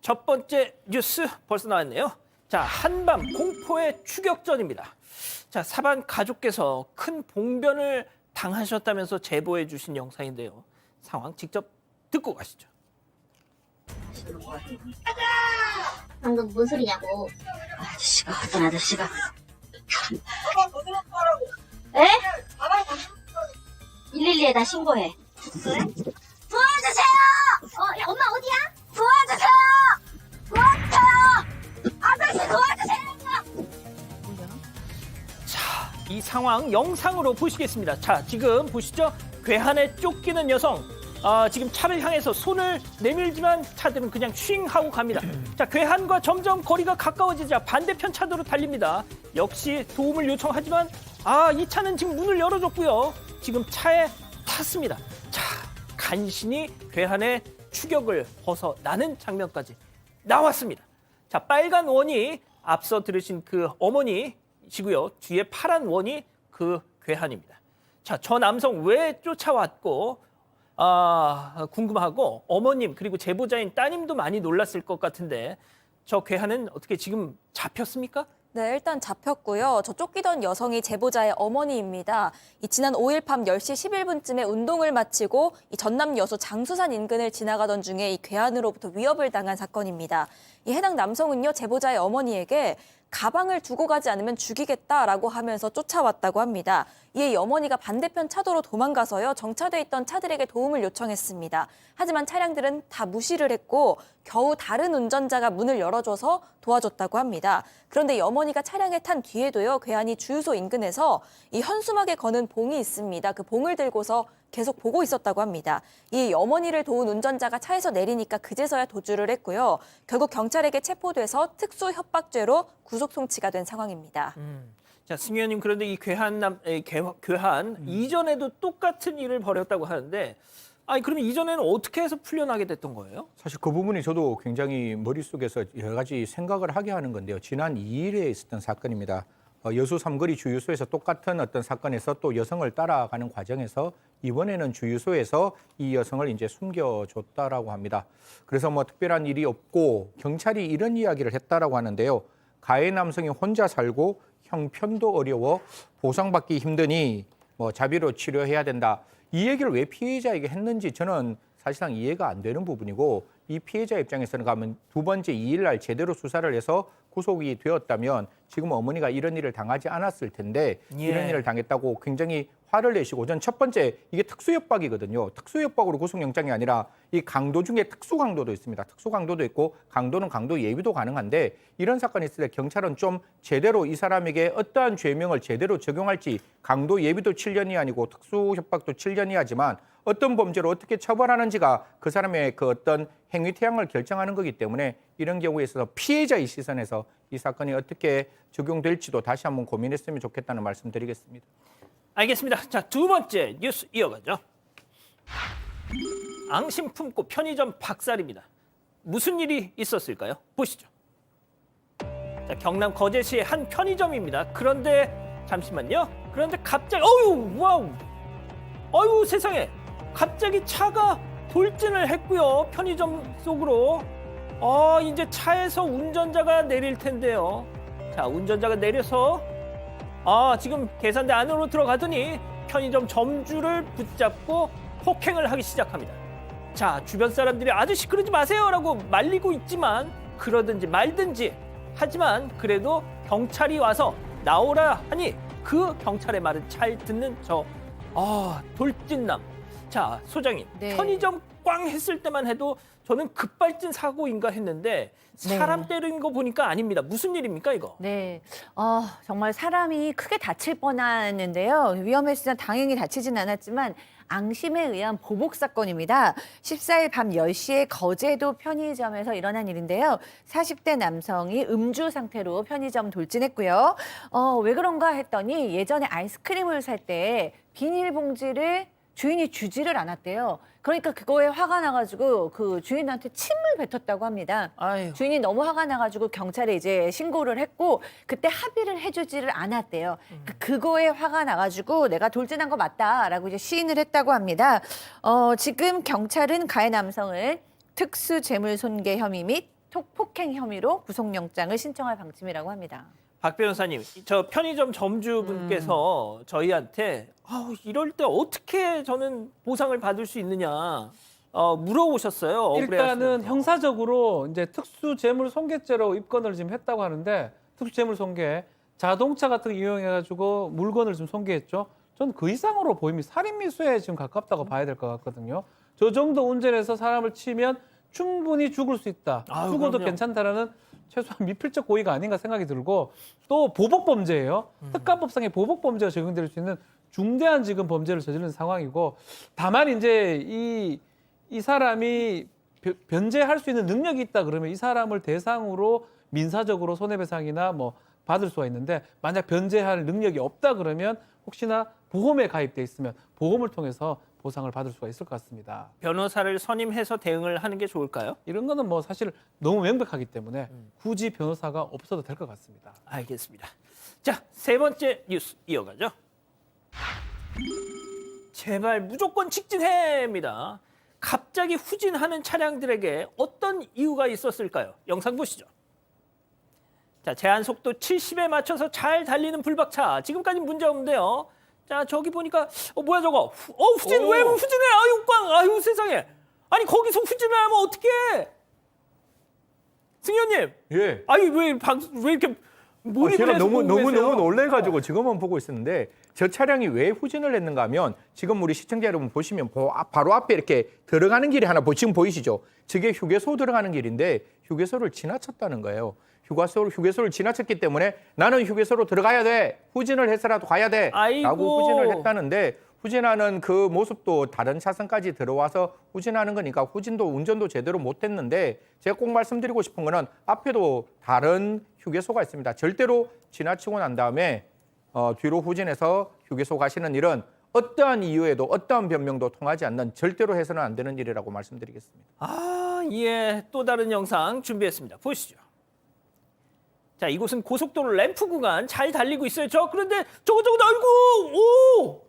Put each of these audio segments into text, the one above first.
첫 번째 뉴스 벌써 나왔네요. 자, 한밤 공포의 추격전입니다. 자, 사반 가족께서 큰 봉변을 당하셨다면서 제보해 주신 영상인데요. 상황 직접 듣고 가시죠. 방금 뭔 소리냐고. 아저씨가 어떤 아저씨가 에? 112에 다 신고해. 도와주세요! 상황 영상으로 보시겠습니다. 자, 지금 보시죠. 괴한에 쫓기는 여성. 아, 지금 차를 향해서 손을 내밀지만 차들은 그냥 쉥 하고 갑니다. 자, 괴한과 점점 거리가 가까워지자 반대편 차도로 달립니다. 역시 도움을 요청하지만 아, 이 차는 지금 문을 열어줬고요. 지금 차에 탔습니다. 자, 간신히 괴한의 추격을 벗어나는 장면까지 나왔습니다. 자, 빨간 원이 앞서 들으신 그 어머니 시고요. 뒤에 파란 원이 그 괴한입니다. 자, 저 남성 왜 쫓아왔고 아, 궁금하고 어머님 그리고 제보자인 따님도 많이 놀랐을 것 같은데 저 괴한은 어떻게 지금 잡혔습니까? 네, 일단 잡혔고요. 저 쫓기던 여성이 제보자의 어머니입니다. 이 지난 5일 밤 10시 11분쯤에 운동을 마치고 이 전남 여수 장수산 인근을 지나가던 중에 이 괴한으로부터 위협을 당한 사건입니다. 이 해당 남성은요, 제보자의 어머니에게 가방을 두고 가지 않으면 죽이겠다라고 하면서 쫓아왔다고 합니다. 이에 이 어머니가 반대편 차도로 도망가서요 정차돼 있던 차들에게 도움을 요청했습니다. 하지만 차량들은 다 무시를 했고 겨우 다른 운전자가 문을 열어줘서 도와줬다고 합니다. 그런데 이 어머니가 차량에 탄 뒤에도요 괴한이 주유소 인근에서 이 현수막에 거는 봉이 있습니다. 그 봉을 들고서 계속 보고 있었다고 합니다. 이 어머니를 도운 운전자가 차에서 내리니까 그제서야 도주를 했고요. 결국 경찰에게 체포돼서 특수 협박죄로 구속 송치가 된 상황입니다. 자, 승 의원님 그런데 이 괴한 남 에, 괴, 괴한 이전에도 똑같은 일을 벌였다고 하는데 아니 그러면 이전에는 어떻게 해서 풀려나게 됐던 거예요? 사실 그 부분이 저도 굉장히 머릿속에서 여러 가지 생각을 하게 하는 건데요. 지난 2일에 있었던 사건입니다. 어, 여수 삼거리 주유소에서 똑같은 어떤 사건에서 또 여성을 따라가는 과정에서 이번에는 주유소에서 이 여성을 이제 숨겨줬다라고 합니다. 그래서 뭐 특별한 일이 없고 경찰이 이런 이야기를 했다라고 하는데요. 가해 남성이 혼자 살고 형편도 어려워 보상받기 힘드니 뭐 자비로 치료해야 된다. 이 얘기를 왜 피해자에게 했는지 저는 사실상 이해가 안 되는 부분이고 이 피해자 입장에서는 가면 두 번째 2일 날 제대로 수사를 해서 구속이 되었다면 지금 어머니가 이런 일을 당하지 않았을 텐데 예. 이런 일을 당했다고 굉장히 화를 내시고 전첫 번째 이게 특수협박이거든요. 특수협박으로 구속영장이 아니라 이 강도 중에 특수강도도 있습니다. 특수강도도 있고 강도는 강도 예비도 가능한데 이런 사건이 있을 때 경찰은 좀 제대로 이 사람에게 어떠한 죄명을 제대로 적용할지 강도 예비도 7년이 아니고 특수협박도 7년이 하지만 어떤 범죄로 어떻게 처벌하는지가 그 사람의 그 어떤 행위 태양을 결정하는 거기 때문에 이런 경우에 있어서 피해자의 시선에서 이 사건이 어떻게 적용될지도 다시 한번 고민했으면 좋겠다는 말씀 드리겠습니다. 알겠습니다. 자, 두 번째 뉴스 이어가죠. 앙심 품고 편의점 박살입니다. 무슨 일이 있었을까요? 보시죠. 자, 경남 거제시의 한 편의점입니다. 그런데 잠시만요. 그런데 갑자기 어유 와우. 어유 세상에. 갑자기 차가 돌진을 했고요. 편의점 속으로. 어, 이제 차에서 운전자가 내릴 텐데요. 자, 운전자가 내려서 아, 지금 계산대 안으로 들어가더니 편의점 점주를 붙잡고 폭행을 하기 시작합니다. 자, 주변 사람들이 아저씨 그러지 마세요라고 말리고 있지만 그러든지 말든지 하지만 그래도 경찰이 와서 나오라 하니 그 경찰의 말은 잘 듣는 저 아, 돌진남. 자, 소장님. 네. 편의점 꽝 했을 때만 해도 저는 급발진 사고인가 했는데 사람 네. 때리는 거 보니까 아닙니다. 무슨 일입니까, 이거? 네, 어, 정말 사람이 크게 다칠 뻔했는데요. 위험했으나 다행히 다치진 않았지만 앙심에 의한 보복 사건입니다. 14일 밤 10시에 거제도 편의점에서 일어난 일인데요. 40대 남성이 음주 상태로 편의점 돌진했고요. 어, 왜 그런가 했더니 예전에 아이스크림을 살 때 비닐봉지를 주인이 주지를 않았대요. 그러니까 그거에 화가 나가지고 그 주인한테 침을 뱉었다고 합니다. 아유. 주인이 너무 화가 나가지고 경찰에 이제 신고를 했고 그때 합의를 해주지를 않았대요. 그 그거에 화가 나가지고 내가 돌진한 거 맞다라고 이제 시인을 했다고 합니다. 어, 지금 경찰은 가해 남성을 특수 재물 손괴 혐의 및 폭행 혐의로 구속영장을 신청할 방침이라고 합니다. 박 변호사님, 저 편의점 점주분께서 음. 저희한테 아우, 이럴 때 어떻게 저는 보상을 받을 수 있느냐 어, 물어보셨어요. 억울해하시면서. 일단은 형사적으로 이제 특수재물손괴죄로 입건을 지금 했다고 하는데 특수재물손괴 자동차 같은 거 이용해가지고 물건을 좀 손괴했죠. 전 그 이상으로 보임이 살인미수에 지금 가깝다고 봐야 될 것 같거든요. 저 정도 운전해서 사람을 치면 충분히 죽을 수 있다. 아유, 죽어도 그럼요. 괜찮다라는 최소한 미필적 고의가 아닌가 생각이 들고 또 보복 범죄예요. 음. 특가법상의 보복 범죄가 적용될 수 있는 중대한 지금 범죄를 저지른 상황이고 다만 이제 이, 이 사람이 변- 변제할 수 있는 능력이 있다 그러면 이 사람을 대상으로 민사적으로 손해배상이나 뭐 받을 수가 있는데 만약 변제할 능력이 없다 그러면 혹시나 보험에 가입돼 있으면 보험을 통해서 보상을 받을 수가 있을 것 같습니다. 변호사를 선임해서 대응을 하는 게 좋을까요? 이런 거는 뭐 사실 너무 명백하기 때문에 굳이 변호사가 없어도 될 것 같습니다. 알겠습니다. 자, 세 번째 뉴스 이어가죠. 제발 무조건 직진해입니다. 갑자기 후진하는 차량들에게 어떤 이유가 있었을까요? 영상 보시죠. 자, 제한 속도 70에 맞춰서 잘 달리는 불박차. 지금까지 문제 없는데요. 자, 저기 보니까 어 뭐야 저거? 후, 어 후진 오. 왜 후진해? 아유 꽝. 아유 세상에. 아니 거기서 후진을 하면 어떡해? 승현님. 예. 아니 왜방왜 이렇게 아, 제가 너무 너무? 너무 놀래가지고 지금은 보고 있었는데 저 차량이 왜 후진을 했는가 하면 지금 우리 시청자 여러분 보시면 보- 아, 바로 앞에 이렇게 들어가는 길이 하나 보- 지금 보이시죠? 저게 휴게소 들어가는 길인데 휴게소를 지나쳤다는 거예요. 휴게소를 휴게소를 지나쳤기 때문에 나는 휴게소로 들어가야 돼. 후진을 해서라도 가야 돼. 아이고. 라고 후진을 했다는데 후진하는 그 모습도 다른 차선까지 들어와서 후진하는 거니까 후진도 운전도 제대로 못했는데 제가 꼭 말씀드리고 싶은 거는 앞에도 다른 휴게소가 있습니다. 절대로 지나치고 난 다음에 어, 뒤로 후진해서 휴게소 가시는 일은 어떠한 이유에도 어떠한 변명도 통하지 않는 절대로 해서는 안 되는 일이라고 말씀드리겠습니다. 아, 예. 또 다른 영상 준비했습니다. 보시죠. 자, 이곳은 고속도로 램프 구간 잘 달리고 있어요. 저 그런데 저거 저거 아이고!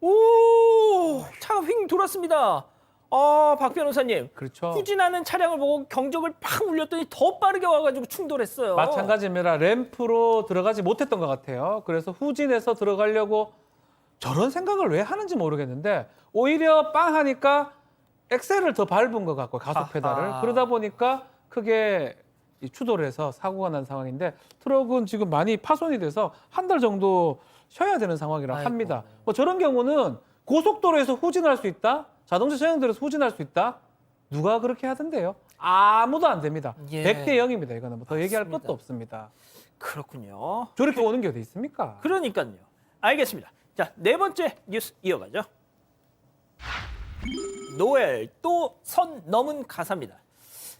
오! 오! 차가 휙 돌았습니다. 아, 박 변호사님. 그렇죠. 후진하는 차량을 보고 경적을 팍 울렸더니 더 빠르게 와가지고 충돌했어요. 마찬가지입니다. 램프로 들어가지 못했던 것 같아요. 그래서 후진해서 들어가려고 저런 생각을 왜 하는지 모르겠는데 오히려 빵 하니까 엑셀을 더 밟은 것 같고 가속 페달을 아하. 그러다 보니까 크게 이 추돌을 해서 사고가 난 상황인데 트럭은 지금 많이 파손이 돼서 한 달 정도 쉬어야 되는 상황이라 아이고. 합니다. 뭐 저런 경우는 고속도로에서 후진할 수 있다, 자동차 전용도로에서 후진할 수 있다. 누가 그렇게 하던데요? 아무도 안 됩니다. 예. 100대 0입니다. 이거는 뭐 더 얘기할 맞습니다. 것도 없습니다. 그렇군요. 저렇게 오는 게 어디 있습니까? 그러니까요. 알겠습니다. 자, 네 번째 뉴스 이어가죠. 노엘 또 선 넘은 가사입니다.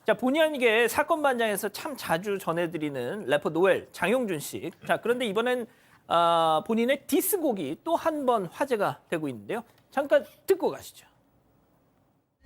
자, 본의 아니게 사건 반장에서 참 자주 전해드리는 래퍼 노엘 장용준 씨. 자, 그런데 이번엔 아, 본인의 디스곡이 또 한 번 화제가 되고 있는데요. 잠깐 듣고 가시죠.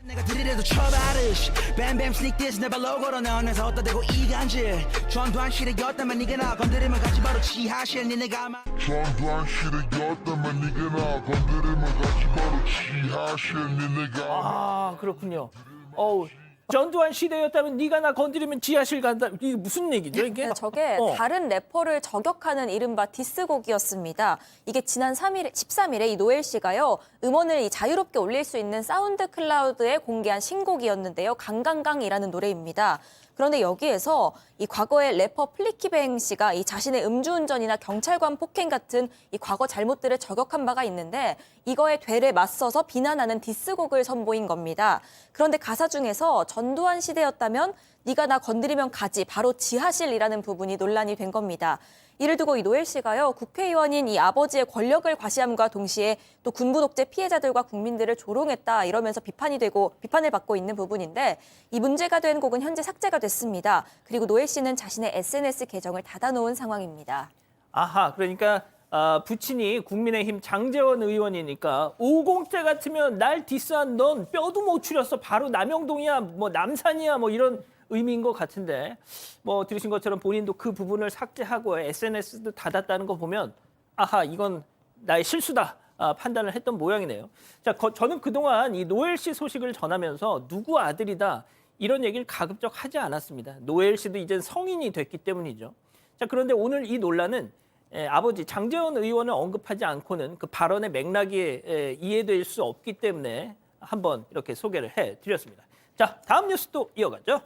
내가 들이대도 쳐바르시 뱀뱀 sneak this 내 발 로고로 내어내서 어디다 대고 이간질 전두환 시대였다면 네가 나 건드리면 같이 바로 지하실 니네가 아마 전두환 시대였다면 니가 나 건드리면 같이 바로 지하실 니네가 아, 그렇군요. 어우, 전두환 시대였다면 네가 나 건드리면 지하실 간다. 이게 무슨 얘기죠, 이게? 네, 저게 어. 다른 래퍼를 저격하는 이른바 디스곡이었습니다. 이게 지난 3일, 13일에 이 노엘 씨가요, 음원을 이 자유롭게 올릴 수 있는 사운드 클라우드에 공개한 신곡이었는데요. 강강강이라는 노래입니다. 그런데 여기에서 이 과거의 래퍼 플리키뱅 씨가 이 자신의 음주운전이나 경찰관 폭행 같은 이 과거 잘못들을 저격한 바가 있는데 이거에 되레 맞서서 비난하는 디스곡을 선보인 겁니다. 그런데 가사 중에서 전두환 시대였다면 네가 나 건드리면 가지 바로 지하실이라는 부분이 논란이 된 겁니다. 이를 두고 이 노엘 씨가요 국회의원인 이 아버지의 권력을 과시함과 동시에 또 군부 독재 피해자들과 국민들을 조롱했다 이러면서 비판이 되고 비판을 받고 있는 부분인데 이 문제가 된 곡은 현재 삭제가 됐습니다. 그리고 노엘 씨는 자신의 SNS 계정을 닫아놓은 상황입니다. 아하, 그러니까 아, 부친이 국민의힘 장재원 의원이니까 50대 같으면 날 디스한 넌 뼈도 못 추렸어. 바로 남영동이야, 뭐 남산이야, 뭐 이런 의미인 것 같은데 뭐 들으신 것처럼 본인도 그 부분을 삭제하고 SNS도 닫았다는 거 보면 아하, 이건 나의 실수다. 아, 판단을 했던 모양이네요. 자, 거- 저는 그동안 이 노엘 씨 소식을 전하면서 누구 아들이다 이런 얘기를 가급적 하지 않았습니다. 노엘 씨도 이제 성인이 됐기 때문이죠. 자 그런데 오늘 이 논란은 에, 아버지 장재원 의원을 언급하지 않고는 그 발언의 맥락이 에, 이해될 수 없기 때문에 한번 이렇게 소개를 해드렸습니다. 자 다음 뉴스도 이어가죠.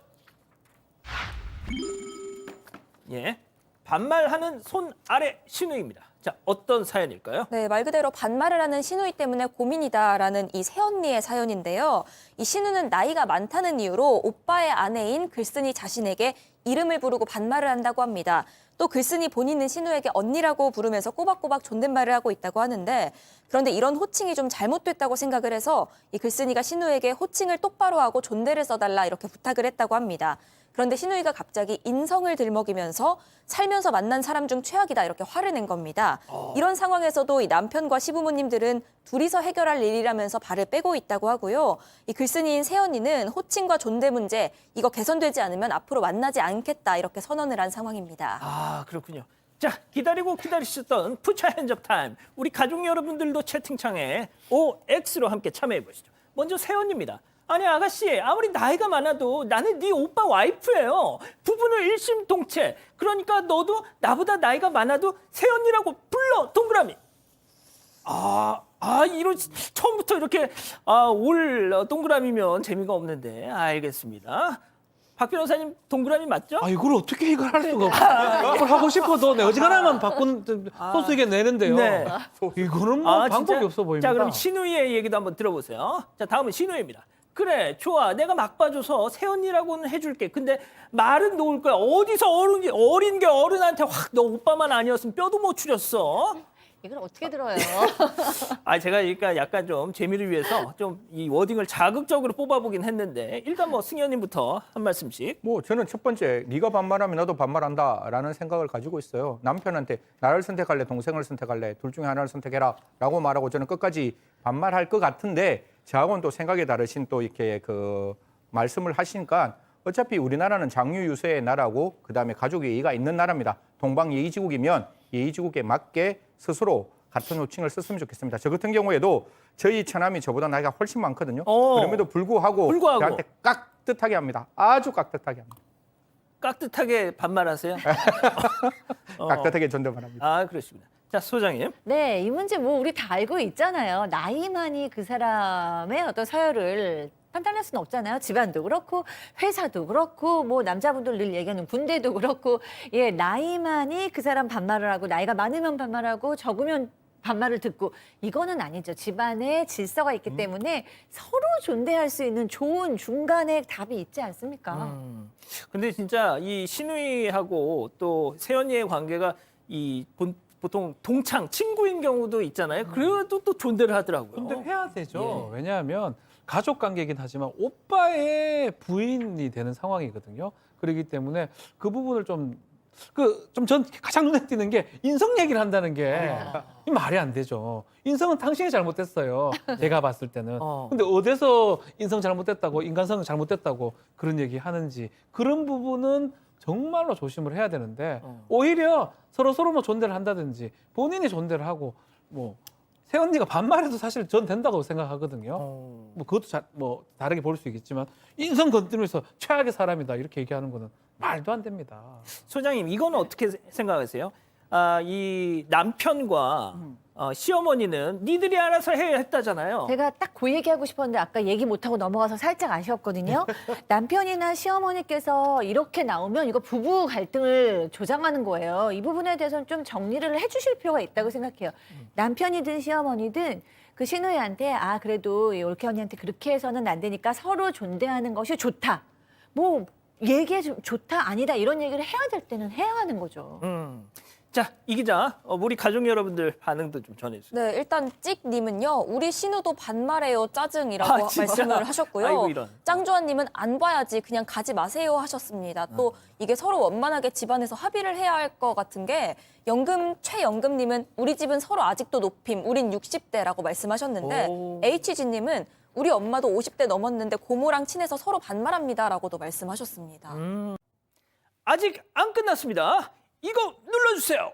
예, 반말하는 손 아래 신우입니다. 자 어떤 사연일까요? 네, 말 그대로 반말을 하는 신우이 때문에 고민이다라는 이 새언니의 사연인데요. 이 신우는 나이가 많다는 이유로 오빠의 아내인 글쓴이 자신에게 이름을 부르고 반말을 한다고 합니다. 또 글쓴이 본인은 신우에게 언니라고 부르면서 꼬박꼬박 존댓말을 하고 있다고 하는데 그런데 이런 호칭이 좀 잘못됐다고 생각을 해서 이 글쓴이가 신우에게 호칭을 똑바로 하고 존대를 써달라 이렇게 부탁을 했다고 합니다. 그런데 신우이가 갑자기 인성을 들먹이면서 살면서 만난 사람 중 최악이다 이렇게 화를 낸 겁니다. 이런 상황에서도 이 남편과 시부모님들은 둘이서 해결할 일이라면서 발을 빼고 있다고 하고요. 이 글쓴이인 새언니는 호칭과 존대 문제 이거 개선되지 않으면 앞으로 만나지 않겠다 이렇게 선언을 한 상황입니다. 아 그렇군요. 자 기다리고 기다리셨던 푸차 핸접 타임 우리 가족 여러분들도 채팅창에 OX로 함께 참여해 보시죠. 먼저 세연입니다. 아니 아가씨 아무리 나이가 많아도 나는 네 오빠 와이프예요. 부부는 일심동체. 그러니까 너도 나보다 나이가 많아도 세연이라고 불러 동그라미. 아, 아, 이런 처음부터 이렇게 아, 올 동그라미면 재미가 없는데 알겠습니다. 박 변호사님 동그라미 맞죠? 아 이걸 어떻게 이걸 할 수가 없어. 이걸 하고 싶어도 내 어지간하면 바꾼 소수에게 내는데요. 네. 이거는 뭐 아, 방법이 진짜? 없어 보입니다. 자, 그럼 신우이의 얘기도 한번 들어보세요. 자, 다음은 신우이입니다. 그래, 좋아. 내가 막 봐줘서 새언니라고는 해줄게. 근데 말은 놓을 거야. 어디서 어른 게 어린 게 어른한테 확 너 오빠만 아니었으면 뼈도 못 추렸어. 이걸 어떻게 들어요? 아, 제가 그러니까 약간 좀 재미를 위해서 좀 이 워딩을 자극적으로 뽑아보긴 했는데 일단 뭐 승현님부터 한 말씀씩. 뭐 저는 첫 번째 네가 반말하면 나도 반말한다라는 생각을 가지고 있어요. 남편한테 나를 선택할래, 동생을 선택할래, 둘 중에 하나를 선택해라라고 말하고 저는 끝까지 반말할 것 같은데 저하고는 또 생각이 다르신 또 이렇게 그 말씀을 하시니까 어차피 우리나라는 장유 유서의 나라고 그다음에 가족 예의가 있는 나라입니다. 동방 예의지국이면 예의지국에 맞게 스스로 같은 호칭을 썼으면 좋겠습니다. 저 같은 경우에도 저희 처남이 저보다 나이가 훨씬 많거든요. 어. 그럼에도 불구하고, 불구하고. 저한테 깍듯하게 합니다. 아주 깍듯하게 합니다. 깍듯하게 반말하세요. 어. 깍듯하게 존댓말합니다. 아, 그렇습니다. 자, 소장님. 네, 이 문제 뭐 우리 다 알고 있잖아요. 나이만이 그 사람의 어떤 서열을 판단할 수는 없잖아요. 집안도 그렇고 회사도 그렇고 뭐 남자분들 늘 얘기하는 군대도 그렇고 예, 나이만이 그 사람 반말을 하고 나이가 많으면 반말하고 적으면 반말을 듣고 이거는 아니죠. 집안에 질서가 있기 때문에 서로 존대할 수 있는 좋은 중간의 답이 있지 않습니까? 음. 근데 진짜 이 신우이하고 또 세연이의 관계가 이 본, 보통 동창 친구인 경우도 있잖아요. 그래도 또 존대를 하더라고요. 근데 해야 되죠. 예. 왜냐하면 가족 관계이긴 하지만 오빠의 부인이 되는 상황이거든요. 그렇기 때문에 그 부분을 좀 그 좀 전 가장 눈에 띄는 게 인성 얘기를 한다는 게 이 말이 안 되죠. 인성은 당신이 잘못됐어요. 제가 봤을 때는. 어. 근데 어디서 인성 잘못됐다고 인간성 잘못됐다고 그런 얘기 하는지 그런 부분은 정말로 조심을 해야 되는데 어. 오히려 서로 서로 뭐 존대를 한다든지 본인이 존대를 하고 뭐 새언니가 반말해도 사실 전 된다고 생각하거든요. 어. 뭐 그것도 자, 뭐 다르게 볼 수 있겠지만 인성 건드리면서 최악의 사람이다 이렇게 얘기하는 거는 말도 안 됩니다. 소장님 이건 어떻게 생각하세요? 아, 이 남편과 어, 시어머니는 니들이 알아서 해 했다잖아요. 제가 딱 그 얘기하고 싶었는데 아까 얘기 못하고 넘어가서 살짝 아쉬웠거든요. 남편이나 시어머니께서 이렇게 나오면 이거 부부 갈등을 조장하는 거예요. 이 부분에 대해서는 좀 정리를 해주실 필요가 있다고 생각해요. 남편이든 시어머니든 그 신우이한테 아 그래도 이 올케 언니한테 그렇게 해서는 안 되니까 서로 존대하는 것이 좋다. 뭐 얘기해 좀 좋다 아니다 이런 얘기를 해야 될 때는 해야 하는 거죠. 음. 자, 이 기자, 어, 우리 가족 여러분들 반응도 좀 전해주세요. 네, 일단 찍님은요, 우리 신우도 반말해요, 짜증이라고 아, 진짜? 말씀을 하셨고요. 아이고, 이런. 짱조아님은 안 봐야지, 그냥 가지 마세요 하셨습니다. 또 이게 서로 원만하게 집안에서 합의를 해야 할 것 같은 게 연금 최연금님은 우리 집은 서로 아직도 높임, 우린 60대라고 말씀하셨는데 오. HG님은 우리 엄마도 50대 넘었는데 고모랑 친해서 서로 반말합니다라고도 말씀하셨습니다. 아직 안 끝났습니다. 이거 눌러주세요.